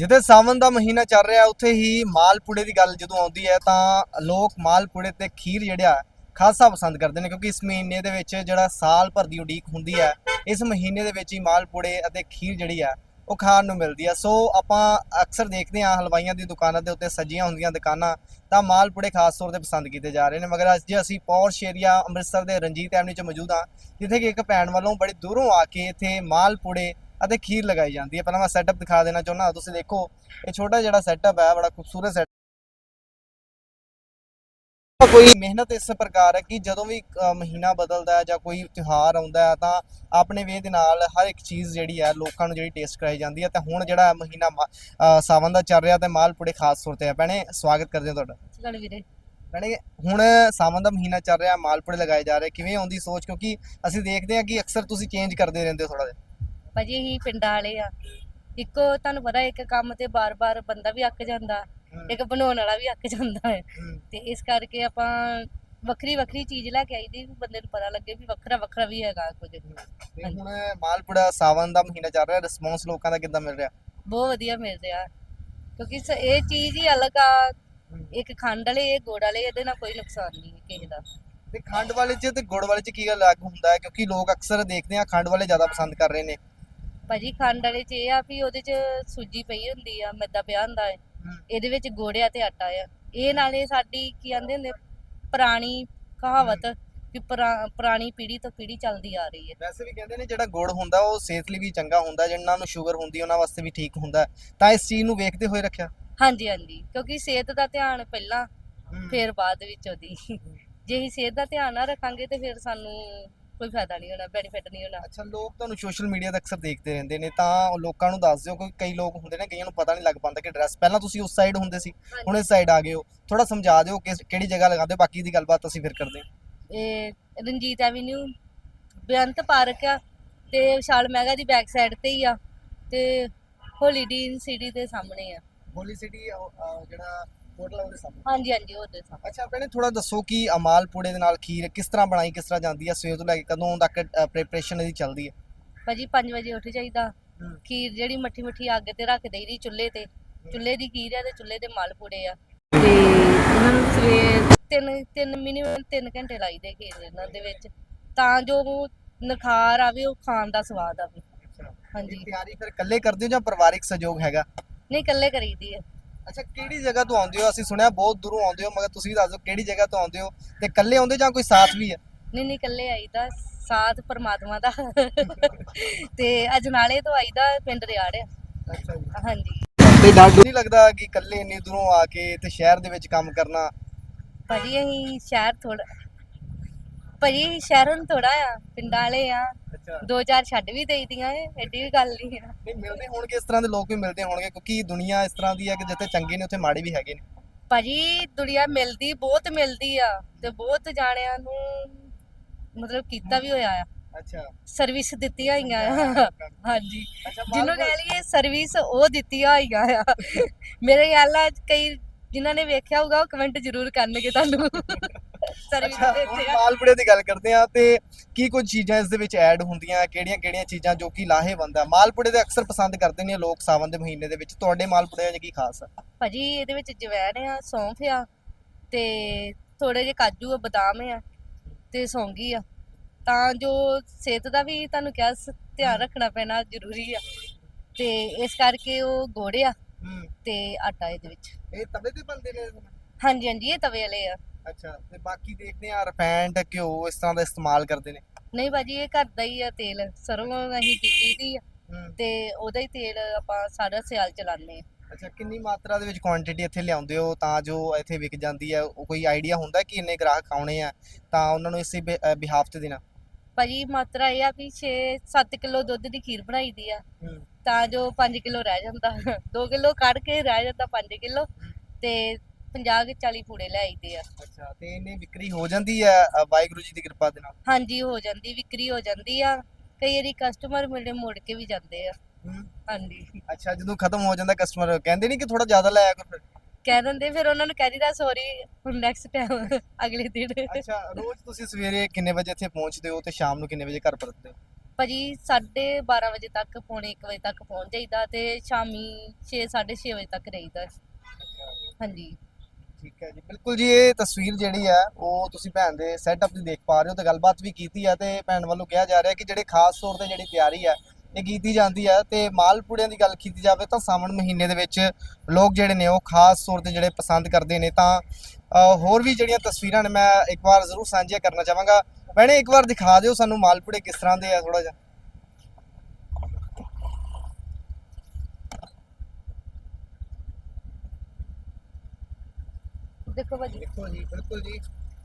ਜਿੱਥੇ ਸਾਵਨ ਦਾ ਮਹੀਨਾ ਚੱਲ ਰਿਹਾ, ਉੱਥੇ ਹੀ ਮਾਲਪੂੜੇ ਦੀ ਗੱਲ ਜਦੋਂ ਆਉਂਦੀ ਹੈ, ਤਾਂ ਲੋਕ ਮਾਲਪੂੜੇ ਤੇ ਖੀਰ ਜਿਹੜਾ ਖਾਸਾ ਪਸੰਦ ਕਰਦੇ ਨੇ, ਕਿਉਂਕਿ ਇਸ ਮਹੀਨੇ ਦੇ ਵਿੱਚ ਜਿਹੜਾ ਸਾਲ ਭਰ ਦੀ ਉਡੀਕ ਹੁੰਦੀ ਹੈ, ਇਸ ਮਹੀਨੇ ਦੇ ਵਿੱਚ ਹੀ ਮਾਲਪੂੜੇ ਅਤੇ ਖੀਰ ਜਿਹੜੀ ਹੈ ਉਹ ਖਾਣ ਨੂੰ ਮਿਲਦੀ ਹੈ ਸੋ ਆਪਾਂ ਅਕਸਰ ਦੇਖਦੇ ਹਾਂ, ਹਲਵਾਈਆਂ ਦੀ ਦੁਕਾਨਾਂ ਦੇ ਉੱਤੇ ਸਜੀਆਂ ਹੁੰਦੀਆਂ ਦੁਕਾਨਾਂ, ਤਾਂ ਮਾਲਪੂੜੇ ਖਾਸ ਤੌਰ ਤੇ ਪਸੰਦ ਕੀਤੇ ਜਾ ਰਹੇ ਨੇ। ਮਗਰ ਅੱਜ ਜੇ ਅਸੀਂ ਪੌਰਸ਼ ਏਰੀਆ ਅੰਮ੍ਰਿਤਸਰ ਦੇ ਰਣਜੀਤ ਐਵਨਿਊ 'ਚ ਮੌਜੂਦ ਹਾਂ, ਜਿੱਥੇ ਕਿ ਇੱਕ ਭੈਣ ਵੱਲੋਂ ਬੜੀ ਦੂਰੋਂ ਆ ਕੇ ਇੱਥੇ ਮਾਲਪੂੜੇ ਅਤੇ ਖੀਰ ਲਗਾਈ ਜਾਂਦੀ ਹੈ। ਪਹਿਲਾਂ ਮੈਂ ਸੈਟਅਪ ਦਿਖਾ ਦੇਣਾ ਚਾਹੁੰਦਾ ਹਾਂ। ਤੁਸੀਂ ਦੇਖੋ ਇਹ ਛੋਟਾ ਜਿਹੜਾ ਸੈਟਅਪ ਹੈ ਬੜਾ ਖੂਬਸੂਰਤ ਸੈਟਅਪ ਕੋਈ ਮਿਹਨਤ ਇਸ ਪ੍ਰਕਾਰ ਹੈ ਕਿ ਜਦੋਂ ਵੀ ਮਹੀਨਾ ਬਦਲਦਾ ਹੈ ਜਾਂ ਕੋਈ ਤਿਉਹਾਰ ਆਉਂਦਾ ਹੈ ਤਾਂ ਆਪਣੇ ਵੇ ਦੇ ਨਾਲ ਹਰ ਇੱਕ ਚੀਜ਼ ਜਿਹੜੀ ਹੈ ਲੋਕਾਂ ਨੂੰ ਜਿਹੜੀ ਟੇਸਟ ਕਰਾਈ ਜਾਂਦੀ ਹੈ। ਤੇ ਹੁਣ ਜਿਹੜਾ ਮਹੀਨਾ ਸਾਵਨ ਦਾ ਚੱਲ ਰਿਹਾ ਤੇ ਮਾਲਪੂੜੇ ਖਾਸ ਤੌਰ ਤੇ ਹੈ। ਭੈਣੇ ਸਵਾਗਤ ਕਰਦੇ ਹਾਂ ਤੁਹਾਡਾ। ਗੱਲ ਵੀਰੇ। ਭੈਣੇ ਹੁਣ ਸਾਵਨ ਦਾ ਮਹੀਨਾ ਚੱਲ ਰਿਹਾ ਮਾਲਪੂੜੇ ਲਗਾਏ ਜਾ ਰਹੇ। ਕਿਵੇਂ ਆਉਂਦੀ ਸੋਚ? ਕਿਉਂਕਿ ਅਸੀਂ ਦੇਖਦੇ ਹਾਂ ਕਿ ਅਕਸਰ ਤੁਸੀਂ ਚੇਂਜ ਕਰਦੇ ਰਹਿੰਦੇ ਹੋ ਥੋੜਾ ਜਿਹਾ। ਭਾਜੀ ਅਸੀਂ ਪਿੰਡਾਂ ਵਾਲੇ ਆ। ਇੱਕੋ ਤੁਹਾਨੂੰ ਪਤਾ ਇੱਕ ਕੰਮ ਤੇ ਬਾਰ-ਬਾਰ ਬੰਦਾ ਵੀ ਅੱਕ ਜਾਂਦਾ ਇੱਕ ਬਣਾਉਣ ਵਾਲਾ ਵੀ ਅੱਕ ਜਾਂਦਾ ਹੈ। ਤੇ ਇਸ ਕਰਕੇ ਆਪਾਂ ਵੱਖਰੀ ਵੱਖਰੀ ਚੀਜ਼ ਲੈ ਕੇ ਆਈਦੀ ਵੀ ਬੰਦੇ ਨੂੰ ਪਤਾ ਲੱਗੇ ਵੀ ਵੱਖਰਾ ਵੱਖਰਾ ਵੀ ਹੈਗਾ ਕੁਝ। ਤੇ ਹੁਣ ਮਾਲਪੂੜਾ ਸਾਵਨ ਦਾ ਮਹੀਨਾ ਚੱਲ ਰਿਹਾ ਰਿਸਪੌਂਸ ਲੋਕਾਂ ਦਾ ਕਿੱਦਾਂ ਮਿਲ ਰਿਹਾ? ਬਹੁਤ ਵਧੀਆ ਮਿਲ ਰਿਹਾ। ਕਿਉਂਕਿ ਸ- ਇਹ ਚੀਜ਼ ਹੀ ਅਲੱਗ ਆ। ਇੱਕ ਖੰਡ ਵਾਲੇ ਇਹ ਗੁੜ ਵਾਲੇ ਇਹਦੇ ਨਾਲ ਕੋਈ ਨੁਕਸਾਨ ਨਹੀਂ ਕਿਸੇ ਦਾ। ਤੇ ਖੰਡ ਵਾਲੇ ਚ ਤੇ ਗੁੜ ਵਾਲੇ ਚ ਕੀ ਗੱਲ ਅਲੱਗ ਹੁੰਦਾ ਹੈ? ਕਿਉਂਕਿ ਲੋਕ ਅਕਸਰ ਦੇਖਦੇ ਆ ਖੰਡ ਵਾਲੇ ਜ਼ਿਆਦਾ ਪਸੰਦ ਕਰ ਰਹੇ ਨੇ। ਭਾਜੀ ਖੰਡ ਵਾਲੇ 'ਚ ਇਹ ਆ ਵੀ ਉਹਦੇ 'ਚ ਸੂਜੀ ਪਈ ਹੁੰਦੀ ਆ ਮੈਦਾ ਪਿਆ ਹੁੰਦਾ ਹੈ। ਇਹਦੇ ਵਿੱਚ ਗੋੜਿਆ ਤੇ ਆਟਾ ਆ। ਇਹ ਨਾਲੇ ਸਾਡੀ ਕੀ ਕਹਿੰਦੇ ਹੁੰਦੇ ਪੁਰਾਣੀ ਕਹਾਵਤ ਪੁਰਾ- ਪੁਰਾਣੀ ਪੀੜ੍ਹੀ ਤੋਂ ਪੀੜ੍ਹੀ ਚੱਲਦੀ ਆ ਰਹੀ ਹੈ ਵੈਸੇ ਵੀ ਕਹਿੰਦੇ ਨੇ ਜਿਹੜਾ ਗੁੜ ਹੁੰਦਾ ਉਹ ਸਿਹਤ ਲਈ ਵੀ ਚੰਗਾ ਹੁੰਦਾ ਜਿਨ੍ਹਾਂ ਨੂੰ ਸ਼ੂਗਰ ਹੁੰਦੀ ਉਹਨਾਂ ਵਾਸਤੇ ਵੀ ਠੀਕ ਹੁੰਦਾ। ਤਾਂ ਇਸ ਚੀਜ਼ ਨੂੰ ਵੇਖਦੇ ਹੋਏ ਰੱਖਿਆ? ਹਾਂਜੀ ਹਾਂਜੀ। ਕਿਉਂਕਿ ਸਿਹਤ ਦਾ ਧਿਆਨ ਪਹਿਲਾਂ ਫਿਰ ਬਾਅਦ ਵਿੱਚ ਉਹਦੀ। ਜੇ ਅਸੀਂ ਸਿਹਤ ਦਾ ਧਿਆਨ ਨਾ ਰੱਖਾਂਗੇ ਤੇ ਫਿਰ ਸਾਨੂੰ ਕੋਈ ਫਾਇਦਾ ਨਹੀਂ ਹੋਣਾ ਬੈਨੀਫਿਟ ਨਹੀਂ ਹੋਣਾ। ਅੱਛਾ ਲੋਕ ਤੁਹਾਨੂੰ ਸੋਸ਼ਲ ਮੀਡੀਆ ਤੇ ਅਕਸਰ ਦੇਖਦੇ ਰਹਿੰਦੇ ਨੇ ਤਾਂ ਉਹ ਲੋਕਾਂ ਨੂੰ ਦੱਸ ਦਿਓ ਕਿਉਂਕਿ ਕਈ ਲੋਕ ਹੁੰਦੇ ਨੇ ਕਈਆਂ ਨੂੰ ਪਤਾ ਨਹੀਂ ਲੱਗ ਪਾਉਂਦਾ ਕਿ ਡਰੈਸ ਪਹਿਲਾਂ ਤੁਸੀਂ ਉਸ ਸਾਈਡ ਹੁੰਦੇ ਸੀ ਹੁਣ ਇਸ ਸਾਈਡ ਆ ਗਏ ਹੋ। ਥੋੜਾ ਸਮਝਾ ਦਿਓ ਕਿ ਕਿਹੜੀ ਜਗ੍ਹਾ ਲਗਾਉਂਦੇ ਹੋ ਬਾਕੀ ਦੀ ਗੱਲਬਾਤ ਅਸੀਂ ਫਿਰ ਕਰਦੇ ਹਾਂ। ਇਹ ਰਣਜੀਤ ਐਵੀਨਿਊ ਬੇਅੰਤ ਪਾਰਕ ਆ ਤੇ ਵਿਸ਼ਾਲ ਮੈਗਾ ਦੀ ਬੈਕ ਸਾਈਡ ਤੇ ਹੀ ਆ ਤੇ ਹੋਲੀਡੀਨ ਸਿਟੀ ਦੇ ਸਾਹਮਣੇ ਆ। ਹੋਲੀ ਸਿਟੀ ਜਿਹੜਾ ਹੋਟਲ ਉਹਦੇ ਸਾਹਮਣੇ? ਹਾਂਜੀ ਹਾਂਜੀ ਉਹਦੇ ਸਾਹਮਣੇ। ਅੱਛਾ ਭੈਣੇ ਥੋੜਾ ਦੱਸੋ ਕਿ ਅਮਾਲ ਪੂੜੇ ਦੇ ਨਾਲ ਖੀਰ ਕਿਸ ਤਰ੍ਹਾਂ ਬਣਾਈ ਕਿਸ ਤਰ੍ਹਾਂ ਜਾਂਦੀ ਹੈ ਸਵੇਰ ਤੋਂ ਲੈ ਕੇ ਕਦੋਂ ਤੱਕ ਪ੍ਰੀਪਰੇਸ਼ਨ ਇਹਦੀ ਚੱਲਦੀ ਹੈ ਭਾਜੀ 5 ਵਜੇ ਉੱਠ ਜਾਈਦਾ। ਹਮ। ਖੀਰ ਜਿਹੜੀ ਮੱਠੀ ਮੱਠੀ ਅੱਗ ਤੇ ਰੱਖ ਦੇਈਦੀ ਚੁੱਲ੍ਹੇ ਤੇ। ਚੁੱਲ੍ਹੇ ਦੀ ਖੀਰ ਆ ਤੇ ਚੁੱਲ੍ਹੇ ਦੇ ਮਾਲਪੂੜੇ ਆ। ਤੇ ਉਹਨਾਂ ਨੂੰ ਸਵੇਰ ਤਿੰਨ ਤਿੰਨ ਮਿਨੀਮਮ 3 ਘੰਟੇ ਲਾਈਦੇ ਖੀਰ ਇਹਨਾਂ ਦੇ ਵਿੱਚ। ਤਾਂ ਜੋ ਨਖਾਰ ਆਵੇ ਉਹ ਖਾਣ ਦਾ ਸਵਾਦ ਆਵੇ। ਹਾਂਜੀ। ਇਹ ਤਿਆਰੀ ਫਿਰ ਇਕੱਲੇ ਕਰਦੇ ਹੋ ਜਾਂ ਪਰਿਵਾਰਿਕ ਸਹਿਯੋਗ ਹੈਗਾ? ਨਹੀਂ ਇਕੱਲੇ ਕਰੀਦੀ ਆ। ਅੱਛਾ ਕਿਹੜੀ ਜਗ੍ਹਾ ਤੋਂ ਆਉਂਦੇ ਹੋ? ਅਸੀਂ ਸੁਣਿਆ ਬਹੁਤ ਦੂਰੋਂ ਆਉਂਦੇ ਹੋ ਮਗਰ ਤੁਸੀਂ ਦੱਸ ਦਿਓ ਕਿਹੜੀ ਜਗ੍ਹਾ ਤੋਂ ਆਉਂਦੇ ਹੋ ਤੇ ਇਕੱਲੇ ਆਉਂਦੇ ਜਾਂ ਕੋਈ ਸਾਥ ਵੀ ਹੈ? ਨਹੀਂ ਨਹੀਂ ਇਕੱਲੇ ਆਈਦਾ ਸਾਥ ਪਰਮਾਤਮਾ ਦਾ। ਤੇ ਅਜਨਾਲੇ ਤੋਂ ਆਈਦਾ ਪਿੰਡ ਰਿਆੜ ਆ ਅੱਛਾ ਜੀ। ਹਾਂਜੀ। ਤੇ ਡਰ ਨਹੀਂ ਲੱਗਦਾ ਕਿ ਇਕੱਲੇ ਇੰਨੀ ਦੂਰੋਂ ਆ ਕੇ ਤੇ ਸ਼ਹਿਰ ਦੇ ਵਿੱਚ ਕੰਮ ਕਰਨਾ? ਭਾਜੀ ਅਸੀਂ ਸ਼ਹਿਰ ਥੋੜਾ ਭਾਜੀ ਸ਼ਹਿਰੋਂ ਥੋੜਾ ਆ ਪਿੰਡਾਂ ਵਾਲੇ ਆ। ਅੱਛਾ। ਦੋ ਚਾਰ ਛੱਡ ਵੀ ਦੇਈਦੀਆਂ ਏ ਐਡੀ ਵੀ ਗੱਲ ਨਹੀਂ ਆ। ਨਹੀਂ ਮਿਲਦੇ ਹੋਣਗੇ ਇਸ ਤਰ੍ਹਾਂ ਦੇ ਲੋਕ ਵੀ ਮਿਲਦੇ ਹੋਣਗੇ ਕਿਉਂਕਿ ਦੁਨੀਆ ਇਸ ਤਰ੍ਹਾਂ ਦੀ ਹੈ ਕਿ ਜਿੱਥੇ ਚੰਗੇ ਨੇ ਉੱਥੇ ਮਾੜੇ ਵੀ ਹੈਗੇ ਨੇ। ਭਾਜੀ ਦੁਨੀਆ ਮਿਲਦੀ ਬਹੁਤ ਮਿਲਦੀ ਆ ਤੇ ਬਹੁਤ ਜਾਣਿਆਂ ਨੂੰ ਮਤਲਬ ਕੀਤਾ ਵੀ ਹੋਇਆ ਆ। ਅੱਛਾ। ਸਰਵਿਸ ਦਿੱਤੀਆਂ ਹੋਈਆਂ ਆ। ਹਾਂਜੀ। ਅੱਛਾ ਜਿਹਨੂੰ ਕਹਿ ਲਈਏ ਸਰਵਿਸ ਉਹ ਦਿੱਤੀਆਂ ਹੋਈਆਂ ਆ। ਮੇਰੇ ਖਿਆਲ ਨਾਲ ਕਈ ਜਿਨ੍ਹਾਂ ਨੇ ਵੇਖਿਆ ਹੋਊਗਾ ਉਹ ਕਮੈਂਟ ਜ਼ਰੂਰ ਕਰਨਗੇ ਤੁਹਾਨੂੰ। ਸਰਵਿਸ ਅੱਛਾ ਦੇ ਹੁਣ ਦਿੱਤੇ ਆ। ਮਾਲਪੂੜੇ ਦੀ ਗੱਲ ਕਰਦੇ ਆ ਤੇ ਕੀ ਕੁਝ ਚੀਜ਼ਾਂ ਇਸ ਦੇ ਵਿੱਚ ਐਡ ਹੁੰਦੀਆਂ ਕਿਹੜੀਆਂ ਕਿਹੜੀਆਂ ਚੀਜ਼ਾਂ ਜੋ ਕਿ ਲਾਹੇਵੰਦ ਆ? ਮਾਲਪੂੜੇ ਦੇ ਅਕਸਰ ਪਸੰਦ ਕਰਦੇ ਨੇ ਲੋਕ ਸਾਵਨ ਦੇ ਮਹੀਨੇ ਦੇ ਵਿੱਚ। ਤੁਹਾਡੇ ਮਾਲਪੂੜੇ 'ਚ ਕੀ ਖਾਸ ਆ? ਭਾਜੀ ਇਹਦੇ ਵਿੱਚ ਜਵੈਣ ਆ ਸੌਂਫ ਆ ਤੇ ਥੋੜੇ ਜਿਹੇ ਕਾਜੂ ਆ ਬਦਾਮ ਆ ਤੇ ਸੌਂਗੀ ਆ। ਤਾਂ ਜੋ ਸਿਹਤ ਦਾ ਵੀ ਤੁਹਾਨੂੰ ਕਿਹਾ ਸ- ਧਿਆਨ ਰੱਖਣਾ ਪੈਣਾ ਜ਼ਰੂਰੀ ਆ। ਤੇ ਇਸ ਕਰਕੇ ਉਹ ਗੁੜ ਆ ਤੇ ਆਟਾ ਇਹਦੇ ਵਿੱਚ। ਇਹ ਤਵੇ ਤੇ ਬਣਦੇ ਨੇ? ਹਾਂਜੀ ਹਾਂਜੀ ਇਹ ਤਵੇ ਵਾਲੇ ਆ। ਅੱਛਾ ਤੇ ਬਾਕੀ ਦੇਖਦੇ ਆ ਰਿਫਾਈਨਡ ਘਿਓ ਇਸ ਤਰ੍ਹਾਂ ਦਾ ਇਸਤੇਮਾਲ ਕਰਦੇ ਨੇ। ਨਹੀਂ ਭਾਜੀ ਇਹ ਘਰ ਦਾ ਹੀ ਆ ਤੇਲ ਸਰੋਂ ਅਸੀਂ ਕੀਤੀ ਦੀ ਆ। ਹੂੰ। ਤੇ ਉਹਦਾ ਹੀ ਤੇਲ ਆਪਾਂ ਸਾਰਾ ਸਿਆਲ ਚਲਾਉਂਦੇ ਆ ਅੱਛਾ ਕਿੰਨੀ ਮਾਤਰਾ ਦੇ ਵਿੱਚ ਕੁਆਂਟੀਟੀ ਇੱਥੇ ਲਿਆਉਂਦੇ ਹੋ? ਤਾਂ ਜੋ ਇੱਥੇ ਵਿਕ ਜਾਂਦੀ ਹੈ ਉਹ ਕੋਈ ਆਈਡੀਆ ਹੁੰਦਾ ਕਿ ਇੰਨੇ ਗ੍ਰਾਹਕ ਆਉਣੇ ਆ ਤਾਂ ਉਹਨਾਂ ਨੂੰ ਇਸੇ ਬਿਹਾਫ ਤੇ ਦੇਣਾ? ਭਾਜੀ ਮਾਤਰਾ ਇਹ ਆ ਵੀ 6-7 ਕਿਲੋ ਦੁੱਧ ਦੀ ਖੀਰ ਬਣਾਈ ਦੀ ਆ। ਤਾਂ ਜੋ 5 ਕਿਲੋ ਰਹਿ ਜਾਂਦਾ। 2 ਕਿਲੋ ਕੱਢ ਕੇ ਰਹਿ ਜਾਂਦਾ 5 ਕਿਲੋ। ਤੇ 50 ਕੇ 40 ਪੂੜੇ ਲੈ ਆਈਦੇ ਆ। ਅੱਛਾ ਤੇ ਇਹਨੇ ਵਿਕਰੀ ਹੋ ਜਾਂਦੀ ਹੈ ਅ, ਵਾਹਿਗੁਰੂ ਜੀ ਦੀ ਕਿਰਪਾ ਦੇ ਨਾਲ? ਹਾਂਜੀ ਹੋ ਜਾਂਦੀ ਵਿਕਰੀ ਹੋ ਜਾਂਦੀ ਆ। ਕਈ ਵਾਰੀ ਕਸਟਮਰ ਮੇਰੇ ਮੁੜ ਕੇ ਵੀ ਜਾਂਦੇ ਆ। ਹਾਂਜੀ। ਅੱਛਾ ਜਦੋਂ ਖਤਮ ਹੋ ਜਾਂਦਾ ਕਸਟਮਰ ਕਹਿੰਦੇ ਨਹੀਂ ਕਿ ਥੋੜਾ ਜ਼ਿਆਦਾ ਲਾਇਆ ਕਰੋ ਫਿਰ? ਕਹਿ ਦਿੰਦੇ ਫਿਰ ਉਹਨਾਂ ਨੂੰ ਕਹਿ ਦਿੰਦਾ ਸੌਰੀ ਹੁਣ ਨੈਕਸਟ ਟਾਈਮ ਅਗਲੇ ਦਿਨ। ਅੱਛਾ ਰੋਜ਼ ਤੁਸੀਂ ਸਵੇਰੇ ਕਿੰਨੇ ਵਜੇ ਇੱਥੇ ਪਹੁੰਚਦੇ ਹੋ ਤੇ ਸ਼ਾਮ ਨੂੰ ਕਿੰਨੇ ਵਜੇ ਘਰ ਪਰਤਦੇ ਹੋ? ਭਾਜੀ 12:30 ਵਜੇ ਤੱਕ ਪੌਣੇ 1 ਵਜੇ ਤੱਕ ਪਹੁੰਚ ਜਾਈਦਾ ਤੇ ਸ਼ਾਮੀ 6 6:30 ਵਜੇ ਤੱਕ ਰਹੀਦਾ। ਹਾਂਜੀ। ਠੀਕ ਹੈ ਜੀ। ਬਿਲਕੁਲ ਜੀ ਇਹ ਤਸਵੀਰ ਜਿਹੜੀ ਹੈ ਉਹ ਤੁਸੀਂ ਭੈਣ ਦੇ ਸੈਟਅਪ ਦੀ ਦੇਖ ਪਾ ਰਹੇ ਹੋ ਤੇ ਗੱਲਬਾਤ ਵੀ ਕੀਤੀ ਹੈ ਤੇ ਭੈਣ ਵੱਲੋਂ ਕਿਹਾ ਜਾ ਰਿਹਾ ਕਿ ਜਿਹੜੇ ਖਾਸ ਤੌਰ ਤੇ ਜਿਹੜੀ ਤਿਆਰੀ ਹੈ ਇਹ ਕੀਤੀ ਜਾਂਦੀ ਹੈ ਤੇ ਮਾਲਪੂੜਿਆਂ ਦੀ ਗੱਲ ਕੀਤੀ ਜਾਵੇ ਤਾਂ ਸਾਵਣ ਮਹੀਨੇ ਦੇ ਵਿੱਚ ਲੋਕ ਜਿਹੜੇ ਨੇ ਉਹ ਖਾਸ ਤੌਰ ਤੇ ਜਿਹੜੇ ਪਸੰਦ ਕਰਦੇ ਨੇ ਤਾਂ ਅ, ਹੋਰ ਵੀ ਜਿਹੜੀਆਂ ਤਸਵੀਰਾਂ ਨੇ ਮੈਂ ਇੱਕ ਵਾਰ ਜ਼ਰੂਰ ਸਾਂਝੀਆਂ ਕਰਨਾ ਚਾਹਾਂਗਾ। ਭੈਣੇ ਇੱਕ ਵਾਰ ਦਿਖਾ ਦਿਓ ਸਾਨੂੰ ਮਾਲਪੂੜੇ ਕਿਸ ਤਰ੍ਹਾਂ ਦੇ ਆ ਥੋੜਾ ਜਿਹਾ। ਦੇਖੋ ਭਾਜੀ। ਦੇਖੋ ਜੀ ਬਿਲਕੁਲ ਜੀ।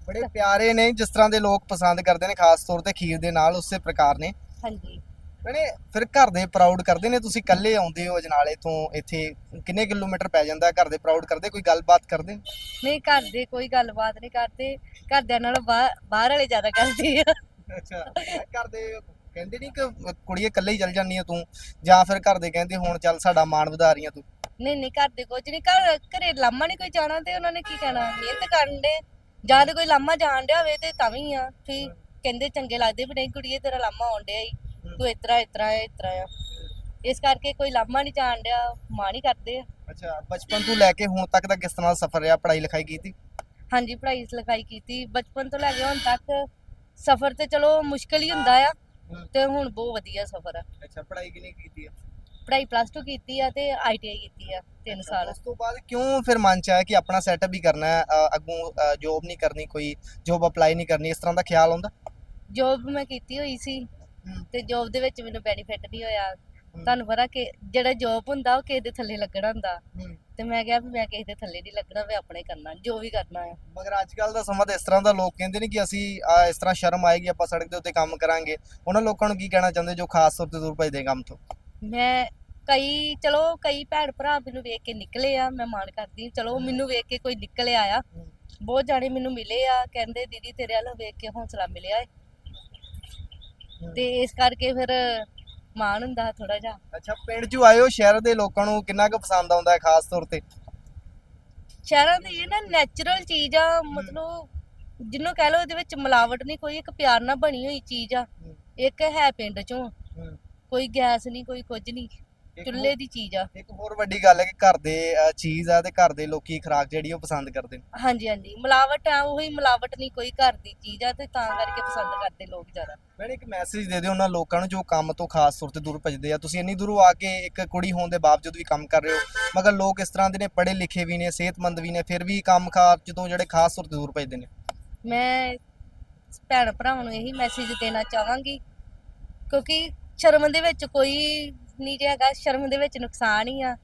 ਬੜੇ ਪਿਆਰੇ ਨੇ ਜਿਸ ਤਰ੍ਹਾਂ ਦੇ ਲੋਕ ਪਸੰਦ ਕਰਦੇ ਨੇ ਖਾਸ ਤੌਰ ਤੇ ਖੀਰ ਦੇ ਨਾਲ ਉਸੇ ਪ੍ਰਕਾਰ ਨੇ। ਹਾਂਜੀ। ਭੈਣੇ ਫਿਰ ਘਰ ਦੇ ਪ੍ਰਾਊਡ ਕਰਦੇ ਨੇ? ਤੁਸੀਂ ਇਕੱਲੇ ਆਉਂਦੇ ਹੋ ਅਜਨਾਲੇ ਤੋਂ ਇੱਥੇ ਕਿੰਨੇ ਕਿਲੋਮੀਟਰ ਪੈ ਜਾਂਦਾ? ਘਰ ਦੇ ਪ੍ਰਾਊਡ ਕਰਦੇ? ਕੋਈ ਗੱਲਬਾਤ ਕਰਦੇ? ਨਹੀਂ ਘਰ ਦੇ ਕੋਈ ਗੱਲਬਾਤ ਨਹੀਂ ਕਰਦੇ। ਘਰਦਿਆਂ ਨਾਲ ਬਾਹਰ ਵਾਲੇ ਜ਼ਿਆਦਾ ਕਰਦੇ ਆ। ਅੱਛਾ। ਘਰ ਦੇ ਕਹਿੰਦੇ ਨਹੀਂ ਕਿ ਕੁੜੀਏ ਇਕੱਲੇ ਹੀ ਚੱਲ ਜਾਂਦੀ ਆ ਤੂੰ? ਜਾਂ ਫਿਰ ਘਰ ਦੇ ਕਹਿੰਦੇ ਹੁਣ ਚੱਲ ਸਾਡਾ ਮਾਣ ਵਧਾ ਰਹੀ ਆ ਤੂੰ। ਨਹੀਂ ਨਹੀਂ ਘਰ ਦੇ ਕੁਝ ਨਹੀਂ ਘਰ ਘਰੇ ਲਾਮਾ ਨਹੀਂ ਕੋਈ ਜਾਣਾ ਤੇ ਉਹਨਾਂ ਨੇ ਕੀ ਕਹਿਣਾ? ਮਿਹਨਤ ਕਰਨ ਦੇ ਜਾਂ ਤੇ ਕੋਈ ਲਾਮਾ ਜਾਣ ਡਿਆ ਹੋਵੇ ਤੇ ਤਾਂ ਵੀ ਆ। ਠੀਕ ਕਹਿੰਦੇ ਚੰਗੇ ਲੱਗਦੇ ਵੀ ਨਹੀਂ ਕੁੜੀਏ ਤੇਰਾ ਲਾਮਾ ਆਉਣ ਡਿਆ ਈ। ਤੂੰ ਇਤਰਾ ਇਤਰਾ ਹੈ ਇਤਰਾ ਆ। ਇਸ ਕਰਕੇ ਕੋਈ ਲਾਮਾ ਨਹੀਂ ਜਾਣ ਡਿਆ ਮਾਂ ਨਹੀਂ ਕਰਦੇ ਆ। ਅੱਛਾ ਬਚਪਨ ਤੋਂ ਲੈ ਕੇ ਹੁਣ ਤੱਕ ਦਾ ਕਿਸ ਤਰ੍ਹਾਂ ਦਾ ਸਫ਼ਰ ਰਿਹਾ? ਪੜ੍ਹਾਈ ਲਿਖਾਈ ਕੀਤੀ? ਹਾਂਜੀ ਪੜ੍ਹਾਈ ਲਿਖਾਈ ਕੀਤੀ। ਬਚਪਨ ਤੋਂ ਲੈ ਕੇ ਹੁਣ ਤੱਕ ਸਫ਼ਰ ਤੇ ਚਲੋ ਮੁਸ਼ਕਲ ਹੀ ਹੁੰਦਾ ਆ। ਤੇ ਹੁਣ ਬਹੁਤ ਵਧੀਆ ਸਫ਼ਰ ਆ। ਅੱਛਾ ਪੜ੍ਹਾਈ ਕਿੰਨੀ ਕੀਤੀ ਆ? ਪੜ੍ਹਾਈ ਪਲੱਸ 2 ਕੀਤੀ ਆ ਤੇ ਆਈਟੀਆਈ ਕੀਤੀ ਆ 3 ਸਾਲ। ਉਸ ਤੋਂ ਬਾਅਦ ਕਿਉਂ ਫਿਰ ਮਨ ਚ ਆਇਆ ਕਿ ਆਪਣਾ ਸੈਟਅਪ ਵੀ ਕਰਨਾ ਹੈ? ਅ, ਅੱਗੋਂ ਜੋਬ ਨਹੀਂ ਕਰਨੀ ਕੋਈ ਜੋਬ ਅਪਲਾਈ ਨਹੀਂ ਕਰਨੀ ਇਸ ਤਰ੍ਹਾਂ ਦਾ ਖਿਆਲ ਆਉਂਦਾ? ਜੋਬ ਮੈਂ ਕੀਤੀ ਹੋਈ ਸੀ ਤੇ ਜੋਬ ਦੇ ਵਿੱਚ ਮੈਨੂੰ ਬੈਨੀਫਿਟ ਨਹੀਂ ਹੋਇਆ। ਤੁਹਾਨੂੰ ਪਤਾ ਕਿ ਜਿਹੜਾ ਜੋਬ ਹੁੰਦਾ ਉਹ ਕਿਸੇ ਦੇ ਥੱਲੇ ਲੱਗਣਾ ਹੁੰਦਾ। ਤੇ ਮੈਂ ਕਿਹਾ ਵੀ ਮੈਂ ਕਿਸੇ ਦੇ ਥੱਲੇ ਨਹੀਂ ਲੱਗਣਾ ਮੈਂ ਆਪਣੇ ਕਰਨਾ ਜੋ ਵੀ ਕਰਨਾ ਆ ਮਗਰ ਅੱਜ ਕੱਲ ਦਾ ਸਮਾਂ ਤਾਂ ਇਸ ਤਰ੍ਹਾਂ ਦਾ ਲੋਕ ਕਹਿੰਦੇ ਨੇ ਕਿ ਅਸੀਂ ਇਸ ਤਰ੍ਹਾਂ ਸ਼ਰਮ ਆਏਗੀ ਆਪਾਂ ਸੜਕ ਦੇ ਉੱਤੇ ਕੰਮ ਕਰਾਂਗੇ। ਉਹਨਾਂ ਲੋਕਾਂ ਨੂੰ ਕੀ ਕਹਿਣਾ ਚਾਹੁੰਦੇ ਜੋ ਖਾਸ ਤੌਰ ਤੇ ਦੂਰ ਭਜਦੇ ਕੰਮ ਤੋਂ? ਮੈਂ ਕਈ ਚਲੋ ਕਈ ਭੈਣ ਭਰਾ ਮੈਨੂੰ ਵੇਖ ਕੇ ਨਿਕਲੇ ਆ ਮੈਂ ਮਾਣ ਕਰਦੀ ਚਲੋ ਮੈਨੂੰ ਵੇਖ ਕੇ ਕੋਈ ਨਿਕਲਿਆ ਆ ਬਹੁਤ ਜਾਣੇ ਮੈਨੂੰ ਮਿਲੇ ਆ ਕਹਿੰਦੇ ਦੀਦੀ ਤੇਰੇ ਵੱਲ ਵੇਖ ਕੇ ਹੌਸਲਾ ਮਿਲਿਆ ਏ। ਤੇ ਇਸ ਕਰਕੇ ਫਿਰ ਮਾਣ ਹੁੰਦਾ ਥੋੜਾ ਜਿਹਾ। ਅੱਛਾ ਪਿੰਡ 'ਚ ਆਏ ਹੋ ਸ਼ਹਿਰ ਦੇ ਲੋਕਾਂ ਨੂੰ ਕਿੰਨਾ ਕੁ ਪਸੰਦ ਆਉਂਦਾ ਹੈ ਖਾਸ ਤੌਰ ਤੇ? ਸ਼ਹਿਰਾਂ ਦੀ ਇਹ ਨਾ ਨੈਚੁਰਲ ਚੀਜ਼ ਆ ਮਤਲਬ ਜਿਹਨੂੰ ਕਹਿ ਲਓ ਇਹਦੇ ਵਿੱਚ ਮਿਲਾਵਟ ਨਹੀਂ ਕੋਈ ਇੱਕ ਪਿਆਰ ਨਾਲ ਬਣੀ ਹੋਈ ਚੀਜ਼ ਆ। ਇੱਕ ਹੈ ਪਿੰਡ ਚੋਂ। ਕੋਈ ਗੈਸ ਨਹੀਂ ਕੋਈ ਕੁਝ ਨਹੀਂ ਇੱਕ ਚੁੱਲ੍ਹੇ ਦੀ ਚੀਜ਼ ਆ। ਇੱਕ ਹੋਰ ਵੱਡੀ ਗੱਲ ਹੈ ਕਿ ਘਰ ਦੇ ਅ, ਚੀਜ਼ ਆ ਤੇ ਘਰ ਦੇ ਲੋਕੀ ਖੁਰਾਕ ਜਿਹੜੀ ਉਹ ਪਸੰਦ ਕਰਦੇ ਨੇ। ਹਾਂਜੀ ਹਾਂਜੀ। ਮਿਲਾਵਟ ਆ ਉਹੀ ਮਿਲਾਵਟ ਨਹੀਂ ਕੋਈ ਘਰ ਦੀ ਚੀਜ਼ ਆ ਤੇ ਤਾਂ ਕਰਕੇ ਪਸੰਦ ਕਰਦੇ ਲੋਕ ਜ਼ਿਆਦਾ। ਮੈਂ ਇੱਕ ਮੈਸੇਜ ਦੇ ਦਿਓ ਉਹਨਾਂ ਲੋਕਾਂ ਨੂੰ ਜੋ ਕੰਮ ਤੋਂ ਖਾਸ ਤੌਰ ਤੇ ਦੂਰ ਭੱਜਦੇ ਆ। ਤੁਸੀਂ ਇੰਨੀ ਦੂਰੋਂ ਆ ਕੇ ਇੱਕ ਕੁੜੀ ਹੋਣ ਦੇ ਬਾਵਜੂਦ ਵੀ ਕੰਮ ਕਰ ਰਹੇ ਹੋ ਮਗਰ ਲੋਕ ਇਸ ਤਰ੍ਹਾਂ ਦੇ ਨੇ ਪੜ੍ਹੇ ਲਿਖੇ ਵੀ ਨੇ ਸਿਹਤਮੰਦ ਵੀ ਨੇ ਫਿਰ ਵੀ ਕੰਮ ਕਾਜ ਤੋਂ ਜਿਹੜੇ ਖਾਸ ਤੌਰ ਤੇ ਦੂਰ ਭੱਜਦੇ ਨੇ। ਮੈਂ ਭੈਣ ਭਰਾਵਾਂ ਨੂੰ ਇਹੀ ਮੈਸੇਜ ਦੇਣਾ ਚਾਹਾਂਗੀ ਕਿਉਂਕਿ ਸ਼ਰਮ ਦੇ ਵਿੱਚ ਕੋਈ ਨਹੀਂ ਜੇ ਹੈਗਾ ਸ਼ਰਮ ਦੇ ਵਿੱਚ ਨੁਕਸਾਨ ਹੀ ਆ।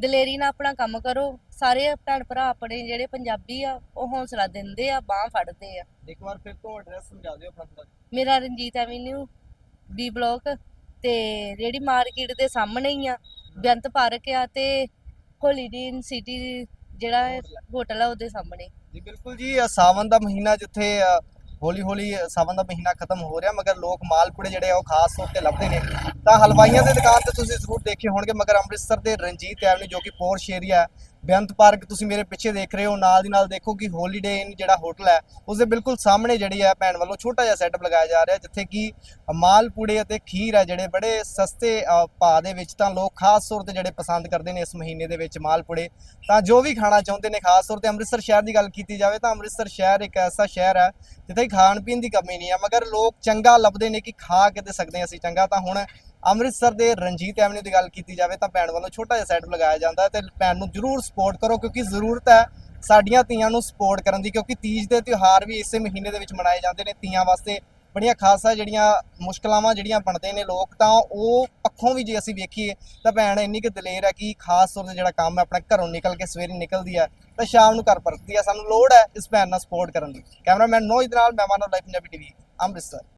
ਦਲੇਰੀ ਨਾਲ ਆਪਣਾ ਕੰਮ ਕਰੋ। ਸਾਰੇ ਭੈਣ ਭਰਾ ਆਪਣੇ ਜਿਹੜੇ ਪੰਜਾਬੀ ਆ ਉਹ ਹੌਸਲਾ ਦਿੰਦੇ ਆ ਬਾਹ ਫੜਦੇ ਆ। ਇੱਕ ਵਾਰ ਫਿਰ ਤੋਂ ਐਡਰੈਸ ਸਮਝਾ ਦਿਓ ਆਪਣਾ ਥੋੜਾ ਮੇਰਾ ਰਣਜੀਤ ਐਵੀਨਿਊ ਬੀ ਬਲੋਕ ਤੇ ਰੇੜੀ ਮਾਰਕੀਟ ਦੇ ਸਾਹਮਣੇ ਹੀ ਆ। ਬੇਅੰਤ ਪਾਰਕ ਆ ਤੇ ਹੋਲੀਡੇਨ ਸਿਟੀ ਜਿਹੜਾ ਹੋਟਲ ਆ ਉਹਦੇ ਸਾਹਮਣੇ। ਜੀ ਬਿਲਕੁਲ ਜੀ ਸਾਵਨ ਦਾ ਮਹੀਨਾ ਜਿੱਥੇ ਹੌਲੀ ਹੌਲੀ ਸਾਵਨ ਦਾ ਮਹੀਨਾ ਖਤਮ ਹੋ ਰਿਹਾ, ਮਗਰ ਲੋਕ ਮਾਲਪੁੜੇ ਜਿਹੜੇ ਆ ਉਹ ਖਾਸ ਤੌਰ ਤੇ ਲੱਭਦੇ ਨੇ। ਤਾਂ ਹਲਵਾਈਆਂ ਦੇ ਦੁਕਾਨ ਤੇ ਤੁਸੀਂ ਜ਼ਰੂਰ ਦੇਖੇ ਹੋਣਗੇ, ਮਗਰ ਅੰਮ੍ਰਿਤਸਰ ਦੇ ਰਣਜੀਤ ਐਵਨਿਊ ਜੋ ਕਿ ਪੋਰਸ਼ ਏਰੀਆ ਹੈ ਬੇਅੰਤ ਪਾਰਕ ਤੁਸੀਂ ਮੇਰੇ ਪਿੱਛੇ ਦੇਖ ਰਹੇ ਹੋ, ਨਾਲ ਦੀ ਨਾਲ ਦੇਖੋ ਕਿ ਹੋਲੀਡੇ ਇਨ ਜਿਹੜਾ ਹੋਟਲ ਹੈ ਉਸ ਦੇ ਬਿਲਕੁਲ ਸਾਹਮਣੇ ਜਿਹੜੀ ਹੈ ਭੈਣ ਵੱਲੋਂ ਛੋਟਾ ਜਿਹਾ ਸੈਟਅਪ ਲਗਾਇਆ ਜਾ ਰਿਹਾ, ਜਿੱਥੇ ਕਿ ਮਾਲਪੂੜੇ ਅਤੇ ਖੀਰ ਹੈ ਜਿਹੜੇ ਬੜੇ ਸਸਤੇ ਭਾਅ ਦੇ ਵਿੱਚ ਤਾਂ ਲੋਕ ਖਾਸ ਤੌਰ ਤੇ ਜਿਹੜੇ ਪਸੰਦ ਕਰਦੇ ਨੇ ਇਸ ਮਹੀਨੇ ਦੇ ਵਿੱਚ ਮਾਲਪੂੜੇ ਤਾਂ ਜੋ ਵੀ ਖਾਣਾ ਚਾਹੁੰਦੇ ਨੇ, ਖਾਸ ਤੌਰ ਤੇ ਅੰਮ੍ਰਿਤਸਰ ਸ਼ਹਿਰ ਦੀ ਗੱਲ ਕੀਤੀ ਜਾਵੇ ਤਾਂ ਅੰਮ੍ਰਿਤਸਰ ਸ਼ਹਿਰ ਇੱਕ ਐਸਾ ਸ਼ਹਿਰ ਹੈ, ਜਿੱਥੇ ਖਾਣ ਪੀਣ ਦੀ ਕਮੀ ਨਹੀਂ ਹੈ, ਮਗਰ ਲੋਕ ਚੰਗਾ ਲੱਭਦੇ ਨੇ ਕਿ ਖਾ ਕਿਤੇ ਸਕਦੇ ਅਸੀਂ ਚੰਗਾ, ਤਾਂ ਹੁਣ ਅੰਮ੍ਰਿਤਸਰ ਦੇ ਰਣਜੀਤ ਐਵਨਿਊ ਦੀ ਗੱਲ ਕੀਤੀ ਜਾਵੇ ਤਾਂ ਭੈਣ ਵੱਲੋਂ ਛੋਟਾ ਜਿਹਾ ਸੈਟ ਲਗਾਇਆ ਜਾਂਦਾ ਹੈ ਤੇ ਭੈਣ ਨੂੰ ਜਰੂਰ ਸਪੋਰਟ ਕਰੋ ਕਿਉਂਕਿ ਜ਼ਰੂਰਤ ਹੈ ਸਾਡੀਆਂ ਧੀਆਂ ਨੂੰ ਸਪੋਰਟ ਕਰਨ ਦੀ ਕਿਉਂਕਿ ਤੀਜ ਦੇ ਤਿਉਹਾਰ ਵੀ ਇਸੇ ਮਹੀਨੇ ਦੇ ਵਿੱਚ ਮਨਾਏ ਜਾਂਦੇ ਨੇ। ਧੀਆਂ ਵਾਸਤੇ ਬੜੀਆਂ ਖਾਸਾ ਜਿਹੜੀਆਂ ਮੁਸ਼ਕਲਾਵਾਂ ਜਿਹੜੀਆਂ ਬਣਦੇ ਨੇ ਲੋਕ ਤਾਂ ਉਹ ਪੱਖੋਂ ਵੀ ਜੇ ਅਸੀਂ ਵੇਖੀਏ ਤਾਂ ਭੈਣ ਇੰਨੀ ਕਿ ਦਲੇਰ ਹੈ ਕਿ ਖਾਸ ਤੌਰ ਤੇ ਜਿਹੜਾ ਕੰਮ ਹੈ ਆਪਣਾ ਘਰੋਂ ਨਿਕਲ ਕੇ ਸਵੇਰੇ ਨਿਕਲਦੀ ਹੈ ਤਾਂ ਸ਼ਾਮ ਨੂੰ ਘਰ ਪਰਤਦੀ ਹੈ। ਸਾਨੂੰ ਲੋੜ ਹੈ ਇਸ ਭੈਣ ਨਾਲ ਸਪੋਰਟ ਕਰਨ ਦੀ। ਕੈਮਰਾਮੈਨ ਨੋਇਦ ਨਾਲ ਮੈਂ ਲਾਈਫ ਪੰਜਾਬੀ ਟੀਵੀ, ਅੰਮ੍ਰਿਤਸਰ।